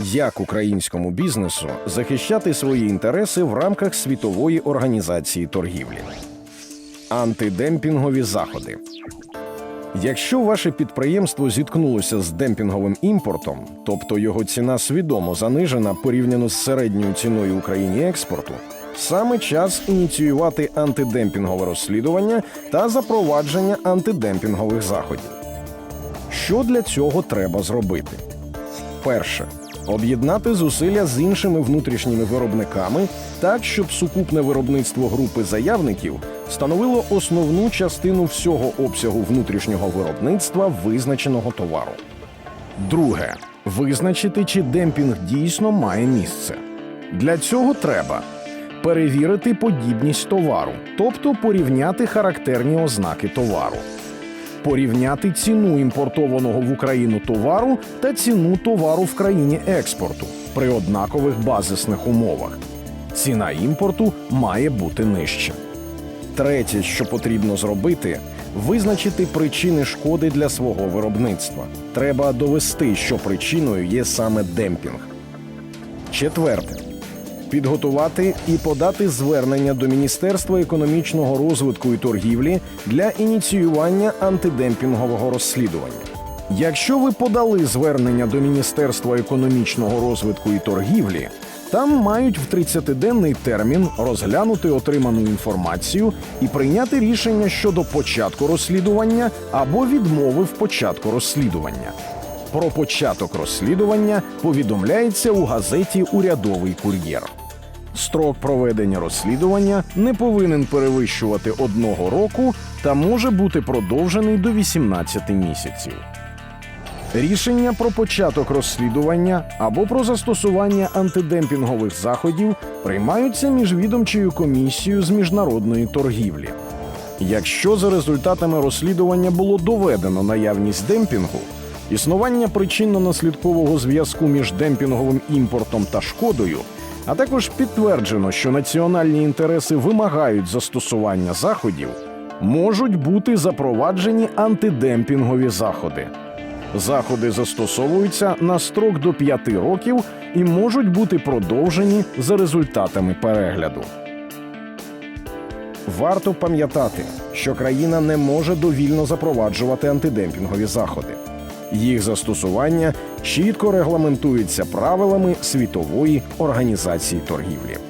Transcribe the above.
Як українському бізнесу захищати свої інтереси в рамках світової організації торгівлі? Антидемпінгові заходи. Якщо ваше підприємство зіткнулося з демпінговим імпортом, тобто його ціна свідомо занижена порівняно з середньою ціною Україні експорту, саме час ініціювати антидемпінгове розслідування та запровадження антидемпінгових заходів. Що для цього треба зробити? Перше об'єднати зусилля з іншими внутрішніми виробниками так, щоб сукупне виробництво групи заявників становило основну частину всього обсягу внутрішнього виробництва визначеного товару. Друге визначити, чи демпінг дійсно має місце. Для цього треба перевірити подібність товару, тобто порівняти характерні ознаки товару порівняти ціну імпортованого в Україну товару та ціну товару в країні експорту при однакових базисних умовах. Ціна імпорту має бути нижча. Третє, що потрібно зробити, визначити причини шкоди для свого виробництва. Треба довести, що причиною є саме демпінг. Четверте підготувати і подати звернення до Міністерства економічного розвитку і торгівлі для ініціювання антидемпінгового розслідування. Якщо ви подали звернення до Міністерства економічного розвитку і торгівлі, там мають в 30-денний термін розглянути отриману інформацію і прийняти рішення щодо початку розслідування або відмови в початку розслідування. Про початок розслідування повідомляється у газеті Урядовий кур'єр. Строк проведення розслідування не повинен перевищувати одного року та може бути продовжений до 18 місяців. Рішення про початок розслідування або про застосування антидемпінгових заходів приймаються міжвідомчою комісією з міжнародної торгівлі. Якщо за результатами розслідування було доведено наявність демпінгу, існування причинно-наслідкового зв'язку між демпінговим імпортом та шкодою, а також підтверджено, що національні інтереси вимагають застосування заходів, можуть бути запроваджені антидемпінгові заходи. Заходи застосовуються на строк до 5 років і можуть бути продовжені за результатами перегляду. Варто пам'ятати, що країна не може довільно запроваджувати антидемпінгові заходи. Їх застосування чітко регламентується правилами світової організації торгівлі.